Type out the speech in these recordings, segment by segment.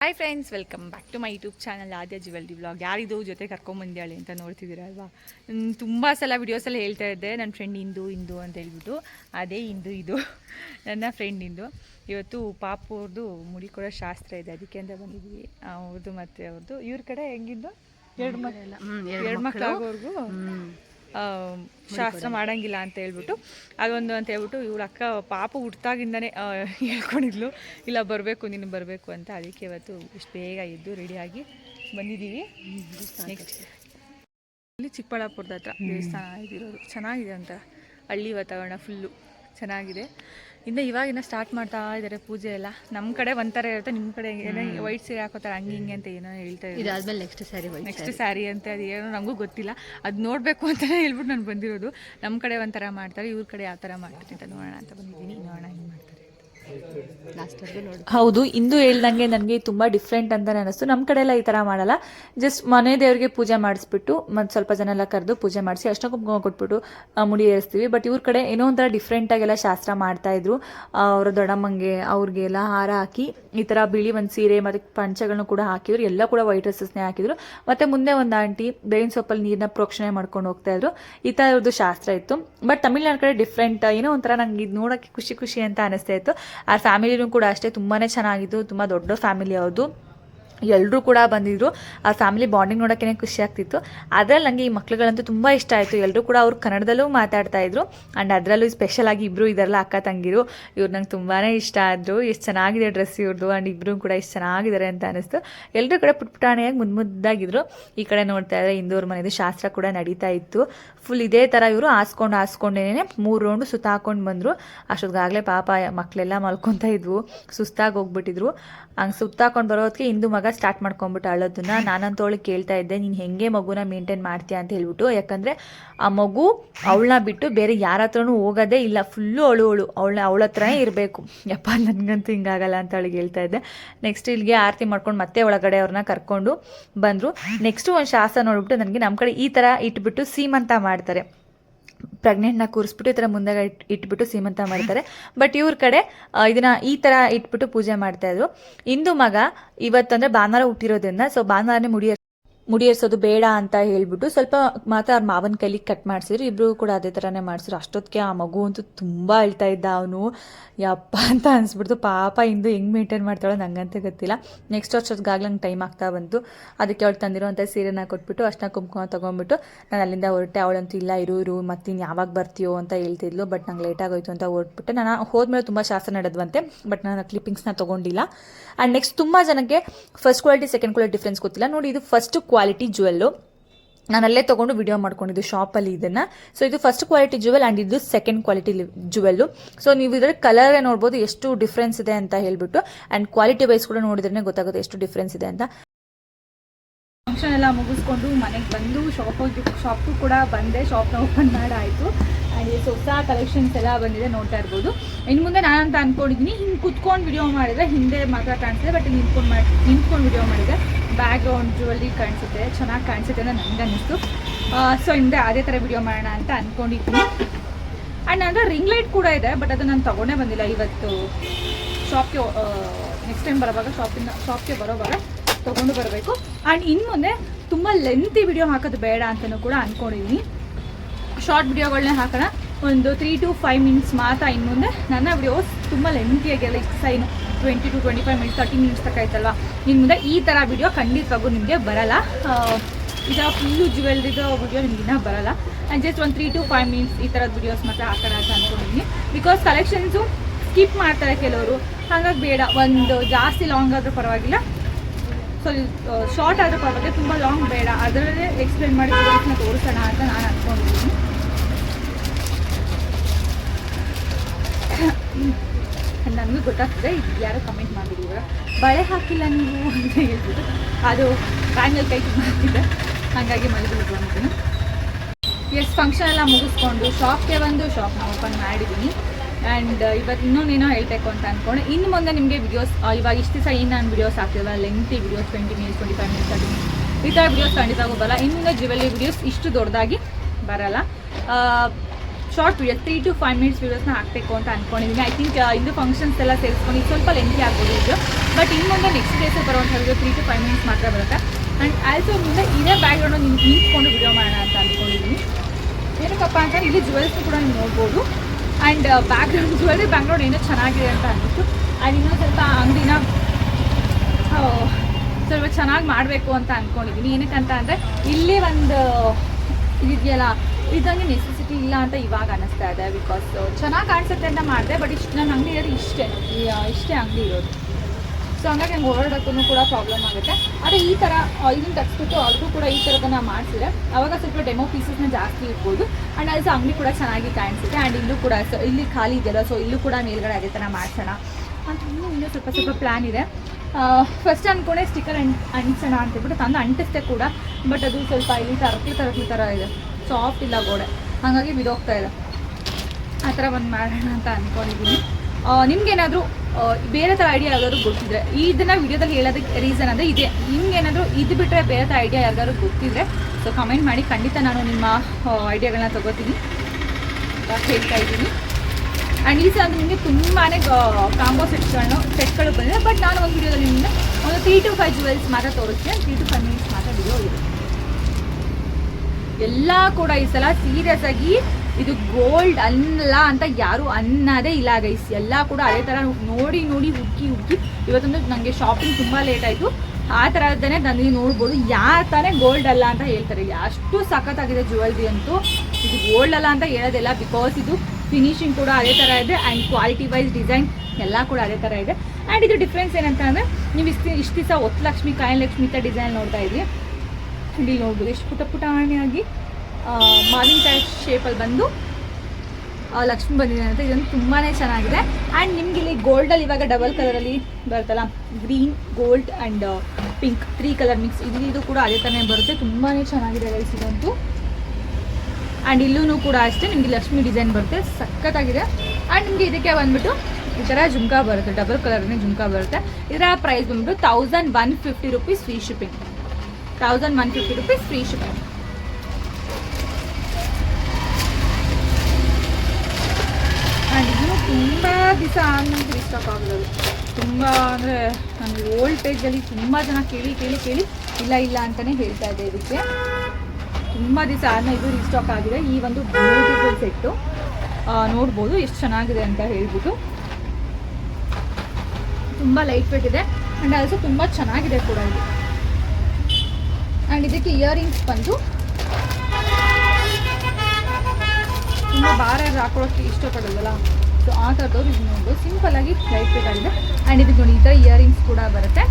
Hi friends welcome back to my YouTube channel Aadya jewellery vlog ಯಾರಿದು ಜೊತೆ ಕರ್ಕೊಂಬಂದ್ಯಾಳೆ ಅಂತ ನೋಡ್ತಿದ್ದೀರಲ್ವಾ? ತುಂಬ ಸಲ ವೀಡಿಯೋಸಲ್ಲಿ ಹೇಳ್ತಾ ಇದ್ದೆ ನನ್ನ ಫ್ರೆಂಡ್ ಇಂದು ಇಂದು ಅಂತ ಹೇಳ್ಬಿಟ್ಟು. ಅದೇ ಇಂದು ಇದು. ನನ್ನ ಫ್ರೆಂಡ್ ಇಂದು. ಇವತ್ತು ಪಾಪು ಅವ್ರದ್ದು ಮುಡಿ ಕೊಡೋ ಶಾಸ್ತ್ರ ಇದೆ ಅದಕ್ಕೆ ಅಂತ ಬಂದಿದ್ವಿ ಅವ್ರದ್ದು ಮತ್ತೆ ಅವ್ರದ್ದು ಇವ್ರ ಕಡೆ ಹೆಂಗಿದ್ದು? ಎರಡು ಮಕ್ಕಳು. ಎರಡು ಮಕ್ಕಳಾಗೋರ್ಗು ಶಾಸ್ತ್ರ ಮಾಡಂಗಿಲ್ಲ ಅಂತ ಹೇಳ್ಬಿಟ್ಟು. ಅದೊಂದು ಅಂತ ಹೇಳ್ಬಿಟ್ಟು ಇವ್ರ ಅಕ್ಕ ಪಾಪ ಹುಟ್ಟಾಗಿಂದನೇ ಹೇಳ್ಕೊಂಡಿದ್ಲು. ಇಲ್ಲ ಬರಬೇಕು ನೀನು ಬರಬೇಕು ಅಂತ. ಅದಕ್ಕೆ ಇವತ್ತು ಇಷ್ಟು ಬೇಗ ಇದ್ದು ರೆಡಿಯಾಗಿ ಬಂದಿದ್ದೀವಿ. ನೆಕ್ಸ್ಟ್ ಇಲ್ಲಿ ಚಿಕ್ಕಬಳ್ಳಾಪುರದ ಹತ್ರ ದೇವಸ್ಥಾನ ಇದಿರೋದು. ಚೆನ್ನಾಗಿದೆ ಅಂತ. ಹಳ್ಳಿ ವಾತಾವರಣ ಫುಲ್ಲು ಚೆನ್ನಾಗಿದೆ. ಇನ್ನು ಇವಾಗಿನ ಸ್ಟಾರ್ಟ್ ಮಾಡ್ತಾ ಇದ್ದಾರೆ ಪೂಜೆ ಎಲ್ಲ. ನಮ್ಮ ಕಡೆ ಒಂಥರ ಇರುತ್ತೆ ನಿಮ್ಮ ಕಡೆ ಏನೋ ವೈಟ್ ಸೀರೆ ಹಾಕೋತಾರೆ ಹಂಗೆ ಹಿಂಗೆ ಅಂತ ಏನೋ ಹೇಳ್ತಾ ಇದ್ದಾರೆ next sari white next sari ಅಂತ ಅದು ಏನೋ ನಮಗೂ ಗೊತ್ತಿಲ್ಲ. ಅದು ನೋಡಬೇಕು ಅಂತಲೇ ಹೇಳ್ಬಿಟ್ಟು ನಾನು ಬಂದಿರೋದು. ನಮ್ಮ ಕಡೆ ಒಂಥರ ಮಾಡ್ತಾರೆ ಇವ್ರ ಕಡೆ ಯಾವ ಥರ ಮಾಡ್ತಾರೆ ಅಂತ ನೋಡೋಣ ಅಂತ ಬಂದಿದ್ದೀನಿ. ನೋಡೋಣ ಹಿಂಗೆ ಮಾಡ್ತಾರೆ. ಹೌದು, ಇಂದು ಹೇಳ್ದಂಗೆ ನನಗೆ ತುಂಬ ಡಿಫ್ರೆಂಟ್ ಅಂತ ಅನಿಸ್ತು. ನಮ್ಮ ಕಡೆ ಎಲ್ಲ ಈ ಥರ ಮಾಡಲ್ಲ. ಜಸ್ಟ್ ಮನೆ ದೇವರಿಗೆ ಪೂಜೆ ಮಾಡಿಸ್ಬಿಟ್ಟು, ಮತ್ತು ಸ್ವಲ್ಪ ಜನ ಎಲ್ಲ ಕರೆದು ಪೂಜೆ ಮಾಡಿಸಿ ಅಷ್ಟ ಕುಂಕುಮ ಕೊಟ್ಬಿಟ್ಟು ಮುಡಿ ಏರಿಸ್ತೀವಿ. ಬಟ್ ಇವ್ರ ಕಡೆ ಏನೋ ಒಂಥರ ಡಿಫ್ರೆಂಟಾಗೆಲ್ಲ ಶಾಸ್ತ್ರ ಮಾಡ್ತಾಯಿದ್ರು ಅವರ ದೊಡ್ಡಮ್ಮಂಗೆ ಅವ್ರಿಗೆಲ್ಲ ಹಾರ ಹಾಕಿ, ಈ ಥರ ಬಿಳಿ ಒಂದು ಸೀರೆ ಮತ್ತು ಪಂಚಗಳನ್ನು ಕೂಡ ಹಾಕಿದ್ರು. ಎಲ್ಲ ಕೂಡ ವೈಟ್ ಡ್ರೆಸ್ಸಸ್ನೇ ಹಾಕಿದ್ರು. ಮತ್ತು ಮುಂದೆ ಒಂದು ಆಂಟಿ ಬೇವಿನ ಸೊಪ್ಪಲ್ಲಿ ನೀರನ್ನ ಪ್ರೋಕ್ಷಣೆ ಮಾಡ್ಕೊಂಡು ಹೋಗ್ತಾ ಇದ್ರು. ಈ ಥರದ್ದು ಶಾಸ್ತ್ರ ಇತ್ತು. ಬಟ್ ತಮಿಳ್ನಾಡು ಕಡೆ ಡಿಫ್ರೆಂಟ್ ಏನೋ ಒಂಥರ ನಂಗೆ ಇದು ನೋಡೋಕ್ಕೆ ಖುಷಿ ಖುಷಿ ಅಂತ ಅನಿಸ್ತಾ ಇತ್ತು. ಆ ಫ್ಯಾಮಿಲಿನೂ ಕೂಡ ಅಷ್ಟೇ ತುಂಬಾ ಚೆನ್ನಾಗಿದ್ದು ತುಂಬ ದೊಡ್ಡ ಫ್ಯಾಮಿಲಿ ಅವ್ರದ್ದು ಎಲ್ಲರೂ ಕೂಡ ಬಂದಿದ್ರು. ಆ ಫ್ಯಾಮಿಲಿ ಬಾಂಡಿಂಗ್ ನೋಡೋಕ್ಕೇ ಖುಷಿ ಆಗ್ತಿತ್ತು. ಅದರಲ್ಲಿ ನನಗೆ ಈ ಮಕ್ಳುಗಳಂತೂ ತುಂಬ ಇಷ್ಟ ಆಯಿತು. ಎಲ್ಲರೂ ಕೂಡ ಅವರು ಕನ್ನಡದಲ್ಲೂ ಮಾತಾಡ್ತಾ ಇದ್ರು. ಆ್ಯಂಡ್ ಅದರಲ್ಲೂ ಸ್ಪೆಷಲ್ ಆಗಿ ಇಬ್ಬರು ಇದರಲ್ಲ ಅಕ್ಕ ತಂಗಿರು. ಇವ್ರು ನಂಗೆ ತುಂಬಾ ಇಷ್ಟ ಆದರು. ಎಷ್ಟು ಚೆನ್ನಾಗಿದೆ ಡ್ರೆಸ್ ಇವ್ರದ್ದು ಆ್ಯಂಡ್ ಇಬ್ಬರು ಕೂಡ ಎಷ್ಟು ಚೆನ್ನಾಗಿದ್ದಾರೆ ಅಂತ ಅನಿಸ್ತು. ಎಲ್ಲರೂ ಕಡೆ ಪುಟ್ ಪುಟಾಣಿಯಾಗಿ ಮುದ್ದು ಮುದ್ದಾಗಿದ್ರು. ಈ ಕಡೆ ನೋಡ್ತಾ ಇದ್ದಾರೆ ಇಂದೋರ್ ಮನೆಯದು ಶಾಸ್ತ್ರ ಕೂಡ ನಡೀತಾ ಇತ್ತು. ಫುಲ್ ಇದೇ ಥರ ಇವರು ಹಾಸ್ಕೊಂಡು ಹಾಸ್ಕೊಂಡೇನೆ ಮೂರು ರೌಂಡು ಸುತ್ತ ಹಾಕೊಂಡು ಬಂದರು. ಅಷ್ಟೊತ್ತಿಗಾಗಲೇ ಪಾಪ ಮಕ್ಕಳೆಲ್ಲ ಮಲ್ಕೊತಾ ಇದ್ವು. ಸುಸ್ತಾಗಿ ಹೋಗ್ಬಿಟ್ಟಿದ್ರು. ಹಂಗೆ ಸುತ್ತಾಕೊಂಡು ಬರೋದಕ್ಕೆ ಹಿಂದೂ ಮಗ ಸ್ಟಾರ್ಟ್ ಮಾಡ್ಕೊಂಬಿಟ್ಟು ಅಳೋದನ್ನ ನಾನಂತವಳಿಗೆ ಕೇಳ್ತಾ ಇದ್ದೆ, ನೀನು ಹೆಂಗೆ ಮಗುನ ಮೇಂಟೈನ್ ಮಾಡ್ತೀಯ? ಅಂತ ಹೇಳ್ಬಿಟ್ಟು. ಯಾಕಂದರೆ ಆ ಮಗು ಅವಳನ್ನ ಬಿಟ್ಟು ಬೇರೆ ಯಾರ ಹತ್ರನೂ ಹೋಗೋದೇ ಇಲ್ಲ. ಫುಲ್ಲು ಅಳು ಅವಳು ಅವಳ ಅವಳ ಹತ್ರನೇ ಇರಬೇಕು. ಯಪ್ಪ, ನನಗಂತೂ ಹಿಂಗಾಗಲ್ಲ ಅಂತ ಅವಳಿಗೆ ಹೇಳ್ತಾ ಇದ್ದೆ. ನೆಕ್ಸ್ಟ್ ಇಲ್ಲಿಗೆ ಆರತಿ ಮಾಡ್ಕೊಂಡು ಮತ್ತೆ ಒಳಗಡೆ ಅವ್ರನ್ನ ಕರ್ಕೊಂಡು ಬಂದರು. ನೆಕ್ಸ್ಟು ಒಂದು ಶಾಸ್ತ್ರ ನೋಡಿಬಿಟ್ಟು ನನಗೆ ನಮ್ಮ ಕಡೆ ಈ ಥರ ಇಟ್ಬಿಟ್ಟು ಸೀಮಂತ ಮಾಡ್ತಾರೆ. ಪ್ರೆಗ್ನೆಂಟ್ನ ಕೂರಿಸ್ಬಿಟ್ಟು ಈ ಥರ ಮುಂದೆ ಇಟ್ ಇಟ್ಬಿಟ್ಟು ಸೀಮಂತ ಮಾಡ್ತಾರೆ. ಬಟ್ ಇವ್ರ ಕಡೆ ಇದನ್ನ ಈ ಥರ ಇಟ್ಬಿಟ್ಟು ಪೂಜೆ ಮಾಡ್ತಾ ಇದ್ರು. ಹಿಂದೂ ಮಗ ಇವತ್ತಂದ್ರೆ ಭಾನುವಾರ ಹುಟ್ಟಿರೋದ್ರಿಂದ ಸೊ ಭಾನುವಾರನೇ ಮುಡಿ ಮುಡಿ ಏರ್ಸೋದು ಬೇಡ ಅಂತ ಹೇಳ್ಬಿಟ್ಟು ಸ್ವಲ್ಪ ಮಾತ್ರ ಅವ್ರ ಮಾವನ ಕೈಲಿ ಕಟ್ ಮಾಡಿಸಿದ್ರು. ಇಬ್ರು ಕೂಡ ಅದೇ ಥರನೇ ಮಾಡಿಸಿದ್ರು. ಅಷ್ಟೊತ್ತಿಗೆ ಆ ಮಗು ಅಂತೂ ತುಂಬ ಅಳ್ತಾ ಇದ್ದ ಅವನು. ಯಪ್ಪ ಅಂತ ಅನಿಸ್ಬಿಡ್ತು. ಪಾಪ ಇಂದು ಹೆಂಗೆ ಮೇಂಟೈನ್ ಮಾಡ್ತಾಳೋ ನಂಗಂತ ಗೊತ್ತಿಲ್ಲ. ನೆಕ್ಸ್ಟ್ ವರ್ಷದಾಗ್ಲೇ ನಂಗೆ ಟೈಮ್ ಆಗ್ತಾ ಬಂತು. ಅದಕ್ಕೆ ಅವಳು ತಂದಿರೋಂಥ ಸೀರೆನ ಕೊಟ್ಬಿಟ್ಟು ಅಷ್ಟನ್ನ ಕುಂಕುಮ ತೊಗೊಂಡ್ಬಿಟ್ಟು, ನಾನು ಅಲ್ಲಿಂದ ಹೊರಟೆ. ಅವಳಂತೂ ಇಲ್ಲ, ಇರು ಇರು ಮತ್ತೆ ಇನ್ನು ಯಾವಾಗ ಬರ್ತೀಯೋ ಅಂತ ಹೇಳ್ತಿದ್ಲು. ಬಟ್ ನಂಗೆ ಲೇಟ್ ಆಗೋಯ್ತು ಅಂತ ಹೊರಟ್ಬಿಟ್ಟೆ. ನಾನು ಹೋದ್ಮೇಲೆ ತುಂಬ ಶಾಸ್ತ್ರ ನಡೆದ್ವಂತೆ. ಬಟ್ ನಾನು ಕ್ಲಿಪ್ಪಿಂಗ್ಸ್ನ ತೊಗೊಂಡಿಲ್ಲ. ಆ್ಯಂಡ್ ನೆಕ್ಸ್ಟ್ ತುಂಬ ಜನಕ್ಕೆ first quality second quality difference ಗೊತ್ತಿಲ್ಲ. ನೋಡಿ, ಇದು ಫಸ್ಟ್ ಜುವೆಲ್ಲು ನಾನು ಅಲ್ಲೇ ತೊಗೊಂಡು ವಿಡಿಯೋ ಮಾಡ್ಕೊಂಡಿದ್ದು ಶಾಪಲ್ಲಿ ಇದನ್ನು. ಸೊ ಇದು ಫಸ್ಟ್ ಕ್ವಾಲಿಟಿ ಜುವೆಲ್ ಆ್ಯಂಡ್ ಇದು ಸೆಕೆಂಡ್ ಕ್ವಾಲಿಟಿ ಜುವೆಲ್ಲು ಸೊ ನೀವು ಇದರ ಕಲರೇ ನೋಡ್ಬೋದು ಎಷ್ಟು ಡಿಫ್ರೆನ್ಸ್ ಇದೆ ಅಂತ ಹೇಳ್ಬಿಟ್ಟು ಆ್ಯಂಡ್ ಕ್ವಾಲಿಟಿ ವೈಸ್ ಕೂಡ ನೋಡಿದ್ರೆ ಗೊತ್ತಾಗುತ್ತೆ ಎಷ್ಟು ಡಿಫ್ರೆನ್ಸ್ ಇದೆ ಅಂತ. ಫಂಕ್ಷನ್ ಎಲ್ಲ ಮುಗಿಸ್ಕೊಂಡು ಮನೆಗೆ ಬಂದು ಶಾಪ್ ಶಾಪು ಕೂಡ ಬಂದೆ ಶಾಪ್ನ ಓಪನ್ ಮಾಡಾಯಿತು. ಆ್ಯಂಡ್ ಹೊಸ ಕಲೆಕ್ಷನ್ಸ್ ಎಲ್ಲ ಬಂದಿದೆ ನೋಡ್ತಾ ಇರ್ಬೋದು. ಇನ್ನು ಮುಂದೆ ನಾನು ಅಂತ ಅಂದ್ಕೊಂಡಿದ್ದೀನಿ ಹಿಂಗೆ ಕುತ್ಕೊಂಡು ವಿಡಿಯೋ ಮಾಡಿದ್ರೆ ಹಿಂದೆ ಮಾತ್ರ ಕಾಣಿಸಿದೆ ಬಟ್ ನಿಂತ್ಕೊಂಡು ಮಾಡಿ, ನಿಂತ್ಕೊಂಡು ವಿಡಿಯೋ ಮಾಡಿದ್ರೆ ಬ್ಯಾಕ್ಗ್ರೌಂಡ್ ಜುವೆಲ್ರಿ ಕಾಣಿಸುತ್ತೆ. ಚೆನ್ನಾಗಿ ಕಾಣಿಸುತ್ತೆ ಅಂತ ನನಗೆ ಅನ್ನಿಸ್ತು. ಸೊ ಹಿಂದೆ ಅದೇ ಥರ ವಿಡಿಯೋ ಮಾಡೋಣ ಅಂತ ಅಂದ್ಕೊಂಡಿದ್ದೀನಿ ಆ್ಯಂಡ್ ನನ್ನ ರಿಂಗ್ ಲೈಟ್ ಕೂಡ ಇದೆ ಬಟ್ ಅದು ನಾನು ತೊಗೊಂಡೇ ಬಂದಿಲ್ಲ ಇವತ್ತು. ಶಾಪ್ಗೆ ನೆಕ್ಸ್ಟ್ ಟೈಮ್ ಬರೋವಾಗ ಶಾಪಿಂದ ಶಾಪ್ಗೆ ಬರೋವಾಗ ತೊಗೊಂಡು ಬರಬೇಕು. ಆ್ಯಂಡ್ ಇನ್ನು ಮುಂದೆ ತುಂಬ ಲೆಂತಿ ವಿಡಿಯೋ ಹಾಕೋದು ಬೇಡ ಅಂತಲೂ ಕೂಡ ಅಂದ್ಕೊಂಡಿದ್ದೀನಿ ಶಾರ್ಟ್ ವಿಡಿಯೋಗಳನ್ನೇ ಹಾಕೋಣ. ಒಂದು ತ್ರೀ ಟು ಫೈವ್ ಮಿನಿಟ್ಸ್ ಮಾತ್ರ ಇನ್ನು ಮುಂದೆ. ನನ್ನ ವಿಡಿಯೋಸ್ ತುಂಬ ಲೆಂತಿಯಾಗೆಲ್ಲ like sign twenty to twenty five minutes thirty minutes ತನಕ ಆಯ್ತಲ್ವಾ ಇನ್ನು ಮುಂದೆ ಈ ಥರ ವಿಡಿಯೋ ಖಂಡಿತವಾಗೂ ನಿಮಗೆ ಬರಲ್ಲ. ಈ ಥರ ಫುಲ್ಲು ಜುವೆಲ್ರಿದು ವೀಡಿಯೋ ನಿಮ್ಗೆ ಇನ್ನೂ ಬರಲ್ಲ. ಆ್ಯಂಡ್ ಜಸ್ಟ್ ಒಂದು ತ್ರೀ ಟು ಫೈವ್ ಮಿನಿಟ್ಸ್ ಈ ಥರದ ವಿಡಿಯೋಸ್ ಮಾತ್ರ ಹಾಕೋಣ ಅಂತ ಅಂದ್ಕೊಂಡಿದ್ದೀನಿ ಬಿಕಾಸ್ ಕಲೆಕ್ಷನ್ಸು ಸ್ಕಿಪ್ ಮಾಡ್ತಾರೆ ಕೆಲವರು. ಹಾಗಾಗಿ ಬೇಡ. ಒಂದು ಜಾಸ್ತಿ ಲಾಂಗ್ ಆದರೂ ಪರವಾಗಿಲ್ಲ. ಸೊ ಶಾರ್ಟ್ ಆದರೂ ಪರವಾಗಿಲ್ಲ. ತುಂಬ ಲಾಂಗ್ ಬೇಡ. ಅದರಲ್ಲೇ ಎಕ್ಸ್ಪ್ಲೇನ್ ಮಾಡಿ ತೋರಿಸೋಣ ಅಂತ ನಾನು ಅಂದ್ಕೊಂಡಿದ್ದೀನಿ ನನಗೂ ಗೊತ್ತಾಗ್ತದೆ, ಇದು ಯಾರೋ ಕಮೆಂಟ್ ಮಾಡಿದ್ರು ಬಳೆ ಹಾಕಿಲ್ಲ ನೀವು ಅಂತ ಹೇಳ್ಬಿಟ್ಟು ಅದು ಬ್ಯಾಂಗಲ್ ಕೈ ಮಾಡ್ತಿದ್ದೆ ಹಾಗಾಗಿ ಮಲಗಿಬಿಟ್ಟು ಅಂತೀನಿ ಎಸ್ ಫಂಕ್ಷನ್ ಎಲ್ಲ ಮುಗಿಸ್ಕೊಂಡು ಶಾಪ್ಗೆ ಬಂದು ಶಾಪ್ನ ಓಪನ್ ಮಾಡಿದ್ದೀನಿ. ಆ್ಯಂಡ್ ಇವತ್ತು ಇನ್ನೊಂದೇನೋ ಹೇಳ್ಬೇಕು ಅಂತ ಅಂದ್ಕೊಂಡು ಇನ್ನು ಮುಂದೆ ನಿಮಗೆ ವಿಡಿಯೋಸ್ ಇವಾಗ ಇಷ್ಟು ದಿವಸ ಏನು ನಾನು videos ಹಾಕ್ತಿಲ್ಲ lengthy videos twenty minutes twenty five minutes ಈ ಥರ ವಿಡಿಯೋಸ್ ಖಂಡಿತ ಬರಲ್ಲ ಇನ್ನು ಮುಂದೆ ಜ್ಯುವೆಲ್ಲರಿ ವಿಡಿಯೋಸ್ ಇಷ್ಟು ದೊಡ್ಡದಾಗಿ ಬರಲ್ಲ. Short video three to five minutes ವೀಡಿಯೋಸ್ನ ಹಾಕಬೇಕು ಅಂತ ಅನ್ಕೊಂಡಿದ್ದೀನಿ ಐ ಥಿಂಕ್ ಇಂದು ಫಂಕ್ಷನ್ಸ್ ಎಲ್ಲ ಸೇರಿಸ್ಕೊಂಡು ಸ್ವಲ್ಪ ಲೆಂತಿ ಆಗ್ಬೋದು ಇದು ಬಟ್ ಇನ್ನು ಮುಂದೆ ನೆಕ್ಸ್ಟ್ ಡೇಸ್ ಬರುವಂಥ ತ್ರೀ ಟು ಫೈವ್ ಮಿನಿಟ್ಸ್ ಮಾತ್ರ ಬರುತ್ತೆ. ಆ್ಯಂಡ್ ಆಲ್ಸೋ ಮುಂದೆ ಇದೇ ಬ್ಯಾಕ್ಗ್ರೌಂಡ್ ನಿಮ್ಗೆ ನಿಂತ್ಕೊಂಡು ವಿಡಿಯೋ ಮಾಡೋಣ ಅಂತ ಅಂದ್ಕೊಂಡಿದ್ದೀನಿ ಏನಕ್ಕಪ್ಪ ಅಂತ ಇಲ್ಲಿ ಜುವೆಲ್ಸ್ನು ಕೂಡ ನೀವು ನೋಡ್ಬೋದು. ಆ್ಯಂಡ್ ಬ್ಯಾಕ್ಗ್ರೌಂಡ್ ಜುವೆಲ್ರಿ ಬ್ಯಾಕ್ಗ್ರೌಂಡ್ ಏನೋ ಚೆನ್ನಾಗಿದೆ ಅಂತ ಅನಿಸ್ತು ಆ್ಯಂಡ್ ಇನ್ನೊಂದು ಸ್ವಲ್ಪ ಅಂಗಡಿನ ಸ್ವಲ್ಪ ಚೆನ್ನಾಗಿ ಮಾಡಬೇಕು ಅಂತ ಅಂದ್ಕೊಂಡಿದ್ದೀನಿ ಏನಕ್ಕಂತ ಅಂದರೆ, ಇಲ್ಲೇ ಒಂದು ಇದೆಯಲ್ಲ ಇದಂಗೆ ನೆಸೆಸಿಟಿ ಇಲ್ಲ ಅಂತ ಇವಾಗ ಅನಿಸ್ತಾ ಇದೆ ಬಿಕಾಸ್ ಚೆನ್ನಾಗಿ ಕಾಣಿಸುತ್ತೆ ಅಂತ ಮಾಡಿದೆ ಬಟ್ ಇಷ್ಟು ನನ್ನ ಅಂಗಡಿ ಇರೋದು ಇಷ್ಟೇ. ಇಷ್ಟೇ ಅಂಗಡಿ ಇರೋದು. ಸೊ ಹಂಗಾಗಿ ಹಂಗೆ ಓಡಾಡೋಕ್ಕೂ ಕೂಡ ಪ್ರಾಬ್ಲಮ್ ಆಗುತ್ತೆ. ಆದರೆ ಈ ಥರ ಇದನ್ನು ತಗ್ಸ್ಬಿಟ್ಟು ಅವ್ರಿಗೂ ಕೂಡ ಈ ಥರದನ್ನ ಮಾಡಿಸಿದ್ರೆ, ಅವಾಗ ಸ್ವಲ್ಪ ಡೆಮೋ ಪೀಸಸ್ನ ಜಾಸ್ತಿ ಇರ್ಬೋದು ಆ್ಯಂಡ್ ಅದು ಅಂಗಡಿ ಕೂಡ ಚೆನ್ನಾಗಿ ಕಾಣಿಸುತ್ತೆ. ಆ್ಯಂಡ್ ಇಲ್ಲೂ ಕೂಡ ಸೊ ಇಲ್ಲಿ ಖಾಲಿ ಇದೆಯಲ್ಲ ಸೊ ಇಲ್ಲೂ ಕೂಡ ಮೇಲ್ಗಡೆ ಅದೇ ಥರ ಮಾಡಿಸೋಣ. ಅಂತ ಇನ್ನೂ ಇನ್ನೂ ಸ್ವಲ್ಪ ಸ್ವಲ್ಪ ಪ್ಲ್ಯಾನ್ ಇದೆ. ಫಸ್ಟ್ ಅಂದ್ಕೊಂಡೆ ಸ್ಟಿಕ್ಕರ್ ಅಂಟ್ ಅಂಟಿಸೋಣ ಅಂತೇಳ್ಬಿಟ್ಟು ತಂದು ಅಂಟಿಸ್ತೆ ಕೂಡ ಬಟ್ ಅದು ಸ್ವಲ್ಪ ಇಲ್ಲಿ ತರಕ್ಲಿ ತರಕ್ಲಿ ಥರ ಇದೆ. ಸಾಫ್ಟ್ ಇಲ್ಲ ಗೋಡೆ. ಹಾಗಾಗಿ ಬಿದೋಗ್ತಾ ಇದೆ ಆ ಥರ ಒಂದು ಮಾಡೋಣ ಅಂತ ಅಂದ್ಕೊಂಡಿದ್ದೀನಿ ನಿಮ್ಗೇನಾದರೂ ಬೇರೆ ಥರ ಐಡಿಯಾ ಯಾವ್ದಾದ್ರು ಗೊತ್ತಿದ್ರೆ, ಇದನ್ನ ವಿಡಿಯೋದಲ್ಲಿ ಹೇಳೋದಕ್ಕೆ ರೀಸನ್ ಅಂದರೆ ಇದೆ. ನಿಮ್ಗೇನಾದರೂ ಇದು ಬಿಟ್ಟರೆ ಬೇರೆ ಥರ ಐಡಿಯಾ ಯಾರಿಗಾದ್ರು ಗೊತ್ತಿದ್ರೆ ಸೊ ಕಮೆಂಟ್ ಮಾಡಿ ಖಂಡಿತ ನಾನು ನಿಮ್ಮ ಐಡಿಯಾಗಳನ್ನ ತಗೋತೀನಿ ಹೇಳ್ತಾ ಇದ್ದೀನಿ. ಆ್ಯಂಡ್ ಈ ಸಲ ನಿಮಗೆ ತುಂಬಾ ಕಾಂಬೋ ಸೆಟ್ಸ್ಗಳನ್ನು ಸೆಟ್ಗಳು ಬಂದಿದೆ ಬಟ್ ನಾನು ಒಂದು ವಿಡಿಯೋದಲ್ಲಿ ನಿಮಗೆ ಒಂದು ತ್ರೀ ಟು ಫೈವ್ ಜುವೆಲ್ಸ್ ಮಾತ್ರ ತೋರಿಸ್ತೀನಿ. ತ್ರೀ ಟು ಫೈವ್ ಮಿನಿಟ್ಸ್ ಮಾತ್ರ ವಿಡಿಯೋ ಇದೆ. ಎಲ್ಲ ಕೂಡ ಈ ಸಲ ಸೀರಿಯಸ್ ಆಗಿ ಇದು ಗೋಲ್ಡ್ ಅಲ್ಲ ಅಂತ ಯಾರು ಅನ್ನೋದೇ ಇಲ್ಲ ಗೈಸ್ ಎಲ್ಲ ಕೂಡ ಅದೇ ಥರ ನೋಡಿ ನೋಡಿ ಹುಡುಕಿ ಹುಡುಕಿ ಇವತ್ತೊಂದು ನನಗೆ ಶಾಪಿಂಗ್ ತುಂಬ ಲೇಟ್ ಆಯಿತು. ಆ ನಾನು ನನಗೆ ನೋಡ್ಬೋದು. ಯಾರು ತಾನೇ ಗೋಲ್ಡ್ ಅಲ್ಲ ಅಂತ ಹೇಳ್ತಾರೆ. ಅಷ್ಟು ಸಖತ್ತಾಗಿದೆ ಜುವೆಲ್ರಿ ಅಂತೂ. ಇದು ಗೋಲ್ಡ್ ಅಲ್ಲ ಅಂತ ಹೇಳೋದಿಲ್ಲ ಬಿಕಾಸ್ ಇದು ಫಿನಿಶಿಂಗ್ ಕೂಡ ಅದೇ ಥರ ಇದೆ ಆ್ಯಂಡ್ ಕ್ವಾಲಿಟಿ ವೈಸ್ ಡಿಸೈನ್ ಎಲ್ಲ ಕೂಡ ಅದೇ ಥರ ಇದೆ. ಆ್ಯಂಡ್ ಇದು ಡಿಫ್ರೆನ್ಸ್ ಏನಂತ ಅಂದರೆ ನೀವು ಇಷ್ಟು ಇಷ್ಟು ದಿವಸ ಒತ್ತು ಲಕ್ಷ್ಮಿ ಕಾಯನ್ ಲಕ್ಷ್ಮಿ ಅಂತ ಡಿಸೈನ್ ನೋಡ್ತಾ ಇದ್ವಿ ಇಲ್ಲಿ ನೋಡ್ಬೋದು ಎಷ್ಟು ಪುಟ ಪುಟಾಣಿಯಾಗಿ ಮಾವಿನಕಾಯಿ ಶೇಪಲ್ಲಿ ಬಂದು ಲಕ್ಷ್ಮಿ ಬಂದಿದೆ ಅಂತ ಇದೊಂದು ತುಂಬಾ ಚೆನ್ನಾಗಿದೆ. ಆ್ಯಂಡ್ ನಿಮ್ಗೆ ಇಲ್ಲಿ ಗೋಲ್ಡಲ್ಲಿ ಇವಾಗ ಡಬಲ್ ಕಲರಲ್ಲಿ ಬರುತ್ತಲ್ಲ? Green gold and pink three colour mix ಇದು ಇದು ಕೂಡ ಅದೇ ಥರನೇ ಬರುತ್ತೆ. ತುಂಬಾ ಚೆನ್ನಾಗಿದೆ ಗೈಸ್ ಇದಂತೂ. ಆ್ಯಂಡ್ ಇಲ್ಲೂ ಕೂಡ ಅಷ್ಟೇ ನಿಮಗೆ ಲಕ್ಷ್ಮಿ ಡಿಸೈನ್ ಬರುತ್ತೆ. ಸಖತ್ತಾಗಿದೆ. ಆ್ಯಂಡ್ ನಿಮಗೆ ಇದಕ್ಕೆ ಬಂದುಬಿಟ್ಟು ಈ ಥರ ಜುಮ್ಕಾ ಬರುತ್ತೆ. ಡಬಲ್ ಕಲರ್ನೇ ಜುಮ್ಕಾ ಬರುತ್ತೆ. ಇದರ ಪ್ರೈಸ್ ಬಂದ್ಬಿಟ್ಟು thousand one fifty rupees free shipping thousand one fifty rupees free shipping and ಇದನ್ನು ತುಂಬ ದಿವಸ ಆದ್ಮೇಲೆ ರೀಸ್ಟಾಕ್ ಆಗೋದು. ತುಂಬ ಅಂದರೆ ನನಗೆ ಓಲ್ಡ್ ಪೇಜಲ್ಲಿ ತುಂಬ ಜನ ಕೇಳಿ ಕೇಳಿ ಕೇಳಿ ಇಲ್ಲ ಇಲ್ಲ ಅಂತಲೇ ಹೇಳ್ತಾ ಇದ್ದೆ ಇದಕ್ಕೆ. ತುಂಬ ದಿವಸ ಆದ್ಮೇಲೆ ಇದು ರೀಸ್ಟಾಕ್ ಆಗಿದೆ. ಈ ಒಂದು ಬ್ಯೂಟಿಫುಲ್ ಸೆಟ್ಟು ನೋಡ್ಬೋದು ಎಷ್ಟು ಚೆನ್ನಾಗಿದೆ ಅಂತ ಹೇಳ್ಬಿಟ್ಟು. ತುಂಬ ಲೈಟ್ ವೇಟ್ ಇದೆ. ಆ್ಯಂಡ್ ಆಲ್ಸೋ ತುಂಬ ಚೆನ್ನಾಗಿದೆ ಕೂಡ ಇದು. ಆ್ಯಂಡ್ ಇದಕ್ಕೆ ಇಯರಿಂಗ್ಸ್ ಬಂದು ತುಂಬ ಭಾರ ಹಾಕೊಳ್ಳೋಕ್ಕೆ ಇಷ್ಟಪಡೋದಲ್ಲ. ಸೊ ಆ ಥರದವ್ರು ಇದು ನೋಡ್ಬೋದು ಸಿಂಪಲ್ ಆಗಿ ಲೈಟ್ ಬೇಕಾಗಿದೆ ಆ್ಯಂಡ್ ಇದಕ್ಕೆ ನೋಡಿ ಈ ಥರ ಇಯರಿಂಗ್ಸ್ ಕೂಡ ಬರುತ್ತೆ.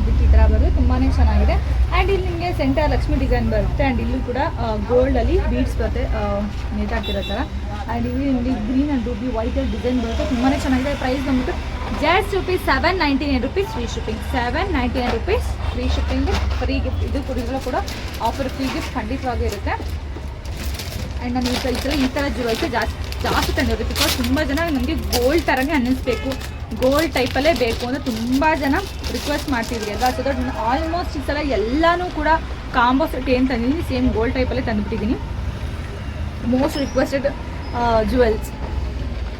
ಇದಕ್ಕೆ ಈ ಥರ ಬರುತ್ತೆ ತುಂಬಾ ಚೆನ್ನಾಗಿದೆ. ಆ್ಯಂಡ್ ಇಲ್ಲಿ ನಿಮಗೆ ಸೆಂಟರ್ ಲಕ್ಷ್ಮಿ ಡಿಸೈನ್ ಬರುತ್ತೆ. ಆ್ಯಂಡ್ ಇಲ್ಲೂ ಕೂಡ ಗೋಲ್ಡಲ್ಲಿ ಬೀಡ್ಸ್ ಬರುತ್ತೆ ನೇತಾಕಿರೋ ಥರ. ಆ್ಯಂಡ್ ಇಲ್ಲಿ ನಿಮಗೆ ಗ್ರೀನ್ ಆ್ಯಂಡ್ ರೂಬಿ ವೈಟಲ್ಲಿ ಡಿಸೈನ್ ಬರುತ್ತೆ. ತುಂಬಾ ಚೆನ್ನಾಗಿದೆ. ಪ್ರೈಸ್ ಬಂದ್ಬಿಟ್ಟು just rupees seven ninety nine rupees free shipping seven ninety nine rupees free shipping free gift ಇದು ಕೂಡ ಇದರಲ್ಲೂ ಕೂಡ ಆಫರ್ ಫ್ರೀ ಗಿಫ್ಟ್ ಖಂಡಿತವಾಗೂ ಇರುತ್ತೆ. ಆ್ಯಂಡ್ ನಾನು ಈ ಥರ ಈ ಥರ ಈ ಥರ ಜುವೆಲ್ಸ್ ಜಾಸ್ತಿ ಜಾಸ್ತಿ ತಂದಿರೋದು. ಬಿಕಾಸ್ ತುಂಬ ಜನ ನನಗೆ ಗೋಲ್ಡ್ ಥರನೇ ಅನ್ನಿಸ್ಬೇಕು. ಗೋಲ್ಡ್ ಟೈಪಲ್ಲೇ ಬೇಕು ಅಂತ ತುಂಬ ಜನ ರಿಕ್ವೆಸ್ಟ್ ಮಾಡ್ತಿದ್ರಿ. ಅಲ್ವಾ ಸೊ ದಟ್ ಆಲ್ಮೋಸ್ಟ್ ಈ ಸಲ ಎಲ್ಲನೂ ಕೂಡ ಕಾಂಬೋ ಸೆಟ್ ಏನು ತಂದಿದ್ದೀನಿ ಸೇಮ್ ಗೋಲ್ಡ್ ಟೈಪಲ್ಲೇ ತಂದುಬಿಟ್ಟಿದ್ದೀನಿ. ಮೋಸ್ಟ್ ರಿಕ್ವೆಸ್ಟೆಡ್ ಜುವೆಲ್ಸ್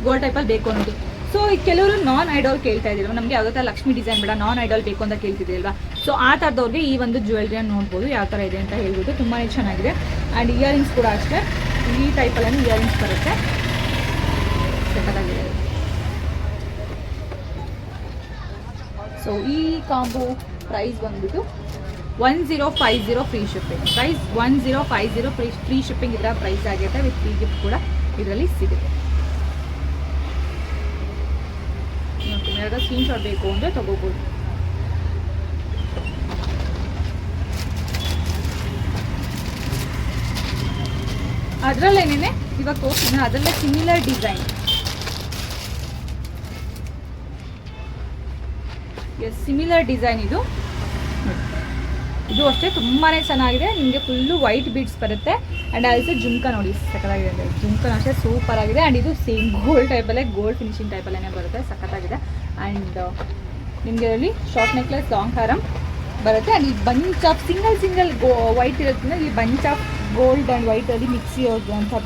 ಗೋಲ್ಡ್ ಟೈಪಲ್ಲಿ ಬೇಕು ಅನ್ನೋದು. ಸೊ ಕೆಲವರು ನಾನ್ ಐಡಾಲ್ ಕೇಳ್ತಾ ಇದ್ರು ನಮಗೆ ಯಾವುದೇ ಥರ ಲಕ್ಷ್ಮಿ ಡಿಸೈನ್ ಬೇಡ ನಾನ್ ಐಡಾಲ್ ಬೇಕು ಅಂತ ಕೇಳ್ತಿದ್ದೀರಲ್ವಾ ಸೊ ಆ ಥರದವ್ರಿಗೆ ಈ ಒಂದು ಜ್ಯುವೆಲ್ರಿಯನ್ನು ನೋಡ್ಬೋದು, ಯಾವ ಥರ ಇದೆ ಅಂತ ಹೇಳ್ಬೋದು. ತುಂಬಾ ಚೆನ್ನಾಗಿದೆ. ಆ್ಯಂಡ್ ಇಯರಿಂಗ್ಸ್ ಕೂಡ ಅಷ್ಟೇ. ಈ ಟೈಪಲ್ಲೇ ಇಯರಿಂಗ್ಸ್ ಬರುತ್ತೆ. ಸಖತ್ತಾಗಿದೆ ಸೊ ಈ ಕಾಂಬೋ ಪ್ರೈಸ್ ಬಂದ್ಬಿಟ್ಟು one zero five zero free shipping price one zero five zero free free shipping ಇದರ ಪ್ರೈಸ್ ಆಗುತ್ತೆ. ವಿತ್ ಫ್ರೀ ಗಿಫ್ಟ್ ಕೂಡ ಇದರಲ್ಲಿ ಸಿಗುತ್ತೆ. ಯಾವ್ದಾದ್ರು ಸ್ಕ್ರೀನ್ ಶಾಟ್ ಬೇಕು ಅಂದರೆ ತಗೋಬೋದು. ಅದರಲ್ಲೇನೇ ಇವಾಗ ತೋರಿಸ್ತೀನಿ ಅದರಲ್ಲೇ similar design yes similar design ಇದು. ಇದು ಅಷ್ಟೇ ತುಂಬಾ ಚೆನ್ನಾಗಿದೆ. ನಿಮಗೆ ಫುಲ್ಲು ವೈಟ್ ಬೀಡ್ಸ್ ಬರುತ್ತೆ. ಆ್ಯಂಡ್ ಆಲ್ಸೋ ಜುಮ್ಕ ನೋಡಿ ಸಕ್ಕತ್ತಾಗಿದೆ ಅಂದರೆ ಜುಮ್ಕನ ಅಷ್ಟೇ ಸೂಪರ್ ಆಗಿದೆ. ಆ್ಯಂಡ್ ಇದು ಸೇಮ್ ಗೋಲ್ಡ್ ಟೈಪಲ್ಲೇ ಗೋಲ್ಡ್ ಫಿನಿಶಿಂಗ್ ಟೈಪಲ್ಲೇ ಬರುತ್ತೆ, ಸಖತ್ತಾಗಿದೆ. ಆ್ಯಂಡ್ ನಿಮಗೆ ಅಲ್ಲಿ ಶಾರ್ಟ್ ನೆಕ್ಲೆಸ್ ಲಾಂಗ್ ಹಾರಮ್ ಬರುತ್ತೆ. ಅಲ್ಲಿ ಬಂಚ್ ಆಫ್ ಸಿಂಗಲ್ ಸಿಂಗಲ್ ಗೋ ವೈಟ್ ಇರೋದ್ರಿಂದ ಇಲ್ಲಿ ಬಂಚ್ ಆಫ್ ಗೋಲ್ಡ್ ಆ್ಯಂಡ್ ವೈಟಲ್ಲಿ ಮಿಕ್ಸಿ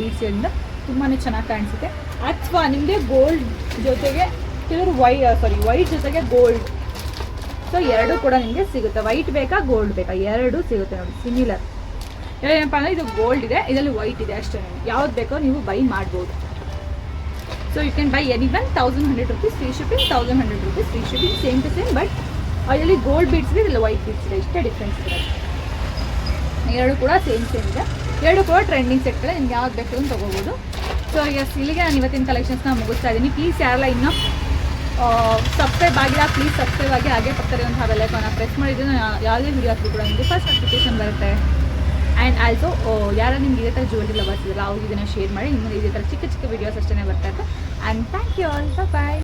ಬೀಟ್ಸ್ ಇರೋದ್ರಿಂದ ತುಂಬಾ ಚೆನ್ನಾಗಿ ಕಾಣಿಸುತ್ತೆ. ಅಥವಾ ನಿಮಗೆ ಗೋಲ್ಡ್ ಜೊತೆಗೆ ಕೆಲವರು ವೈ ಸಾರಿ ವೈಟ್ ಜೊತೆಗೆ ಗೋಲ್ಡ್ ಸೊ ಎರಡು ಕೂಡ ನಿಮಗೆ ಸಿಗುತ್ತೆ. ವೈಟ್ ಬೇಕಾ ಗೋಲ್ಡ್ ಬೇಕಾ? ಎರಡು ಸಿಗುತ್ತೆ ನೋಡಿ ಸಿಮಿಲರ್ ಏನಪ್ಪ ಅಂದರೆ, ಇದು ಗೋಲ್ಡ್ ಇದೆ, ಇದರಲ್ಲಿ ವೈಟ್ ಇದೆ ಅಷ್ಟೇ. ಯಾವ್ದು ಬೇಕೋ ನೀವು ಬೈ ಮಾಡ್ಬೋದು. So you can one thousand hundred rupees free shipping thousand hundred rupees free shipping same to same but ಅದರಲ್ಲಿ ಗೋಲ್ಡ್ ಬೀಡ್ಸ್ ಇಲ್ಲ ವೈಟ್ ಬೀಡ್ಸ್ ಇದೆ ಇಷ್ಟೇ ಡಿಫ್ರೆನ್ಸ್ ಇದೆ ಎರಡು ಕೂಡ ಸೇಮ್ ಸೇಮ್ ಇದೆ. ಎರಡು ಕೂಡ ಟ್ರೆಂಡಿಂಗ್ ಸೆಟ್ಗಳೇ ನಿಮ್ಗೆ ಯಾವ್ದು ಬೇಕು ಅಂತ ತೊಗೋಬೋದು. ಸೊ ಎಸ್ ಇಲ್ಲಿಗೆ ನಾನು ಇವತ್ತಿನ ಕಲೆಕ್ಷನ್ಸ್ನ ಮುಗಿಸ್ತಾ ಇದ್ದೀನಿ. ಪ್ಲೀಸ್ ಯಾರೆಲ್ಲ ಇನ್ನೂ ಸಬ್ಸ್ಕ್ರೈಬ್ ಆಗಿಲ್ಲ ಪ್ಲೀಸ್ ಸಬ್ಸ್ಕ್ರೈಬ್ ಆಗಿ ಹಾಗೆ ಪಕ್ಕದಲ್ಲಿರುವಂತಹ ಬೆಲ್ಲೈಕಾನ ಪ್ರೆಸ್ ಮಾಡಿದ್ರೆ ಯಾವುದೇ ವೀಡಿಯೋ ಕೂಡ ನಿಮಗೆ ಫಸ್ಟ್ ನೋಟಿಫಿಕೇಶನ್ ಬರುತ್ತೆ. ಆ್ಯಂಡ್ ಆಲ್ಸೋ ಯಾರು ನಿಮ್ಗೆ ಇದೇ ಥರ ಜ್ಯುವೆಲ್ರಿ ಲವರ್ಸ್ ಇದೆಲ್ಲ ಅವ್ರಿಗೆ ಇದನ್ನು ಶೇರ್ ಮಾಡಿ ಇನ್ನೊಂದು ಇದೇ ಥರ ಚಿಕ್ಕ ಚಿಕ್ಕ ವೀಡಿಯೋಸ್ ಅಷ್ಟೇ ಬರ್ತಾ ಇರುತ್ತೆ and thank you all bye